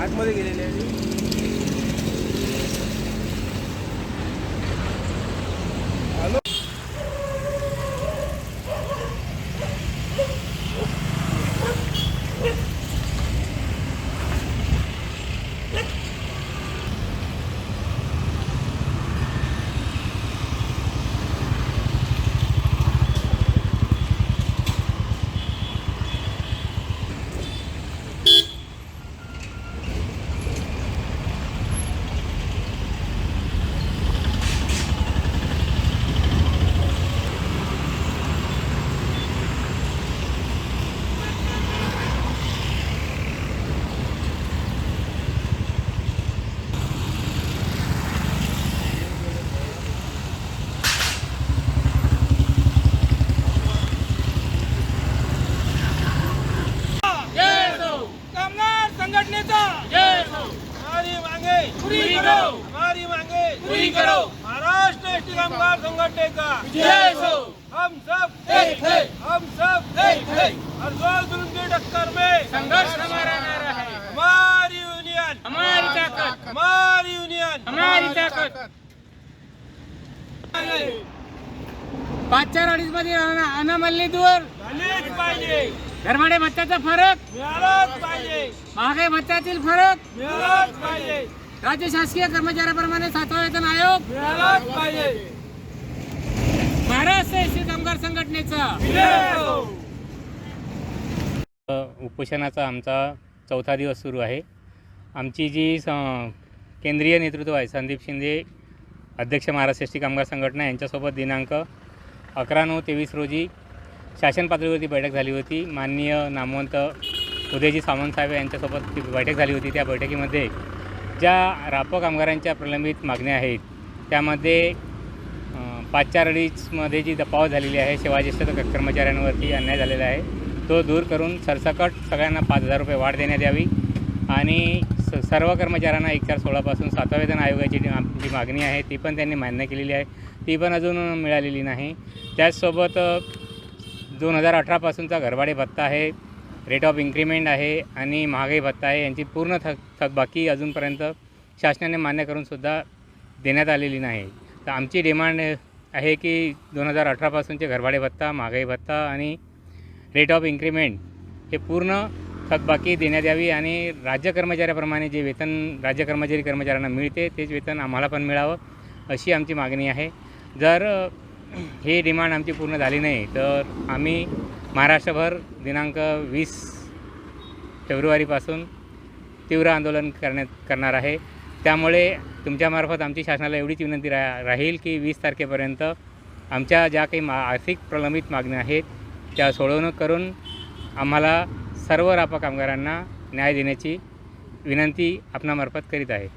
आतमध्ये गेलेले आहे हॅलो कामगार संघटनेचा. हमारी मांगे. पूरी करो. हमारी मांगे. पूरी करो. महाराष्ट्र एसटी कामगार संघटनेचा. जय हो हम सब एक है. हम सब एक है. हरदोल जुल्म की टक्कर में संघर्ष हमारा नारा है. हमारी यूनियन हमारी ताकत. हमारी यूनियन हमारी ताकत. पाचच्या अडीच मध्ये अनामल्ली दूर झालीच पाहिजे. धर्माडे भत्त्याचा फरक? मिळालंच पाहिजे. महागाई भत्त्यातील फरक? मिळालंच पाहिजे. राज्य शासकीय कर्मचाऱ्याप्रमाणे सातवा वेतन आयोग? मिळालंच पाहिजे. महाराष्ट्र एसटी कामगार संघटनेचा. हो. उपोषणाचा आमचा चौथा दिवस सुरू आहे. आमची जी स केंद्रीय नेतृत्व आहे संदीप शिंदे अध्यक्ष महाराष्ट्र एस टी कामगार संघटना यांच्यासोबत दिनांक अकरा नऊ तेवीस रोजी शासन पातळीवरती बैठक झाली होती. माननीय नामवंत उदयजी सावंत साहेब यांच्यासोबत ती बैठक झाली होती. त्या बैठकीमध्ये ज्या रापो कामगारांच्या प्रलंबित मागण्या आहेत त्यामध्ये पाच चार अडीचमध्ये जी दपाव झालेली आहे सेवाज्येष्ठ कर्मचाऱ्यांवरती अन्याय झालेला आहे तो दूर करून सरसकट सगळ्यांना पाच हजार रुपये वाढ देण्यात यावी आणि स सर्व कर्मचाऱ्यांना एक चार सोळापासून सातवा वेतन आयोगाची जी मा- जी मागणी आहे ती पण त्यांनी मान्य केलेली आहे. ती पण अजून मिळालेली नाही. त्याचसोबत दोन हजार अठरापासूनचा घरभाडे भत्ता आहे रेट ऑफ इन्क्रीमेंट आहे आणि महागाई भत्ता आहे यांची पूर्ण थक थकबाकी अजूनपर्यंत शासनाने मान्य करूनसुद्धा देण्यात आलेली नाही. तर आमची डिमांड आहे की दोन हजार अठरापासूनचे घरभाडे भत्ता महागाई भत्ता आणि रेट ऑफ इन्क्रीमेंट हे पूर्ण थकबाकी देण्यात यावी आणि राज्य कर्मचाऱ्याप्रमाणे जे वेतन राज्य कर्मचारी कर्मचाऱ्यांना मिळते तेच वेतन आम्हाला पण मिळावं अशी आमची मागणी आहे. जर ही डिमांड आमची पूर्ण झाली नाही. तर आम्ही महाराष्ट्रभर दिनांक वीस फेब्रुवारीपासून तीव्र आंदोलन करण्यात करणार आहे. त्यामुळे तुमच्यामार्फत आमची शासनाला एवढीच विनंती रा राहील की वीस तारखेपर्यंत आमच्या ज्या काही मा आर्थिक प्रलंबित मागण्या आहेत त्या सोडवणूक करून आम्हाला सर्व रापा कामगारांना न्याय देण्याची विनंती आपणामार्फत करीत आहे.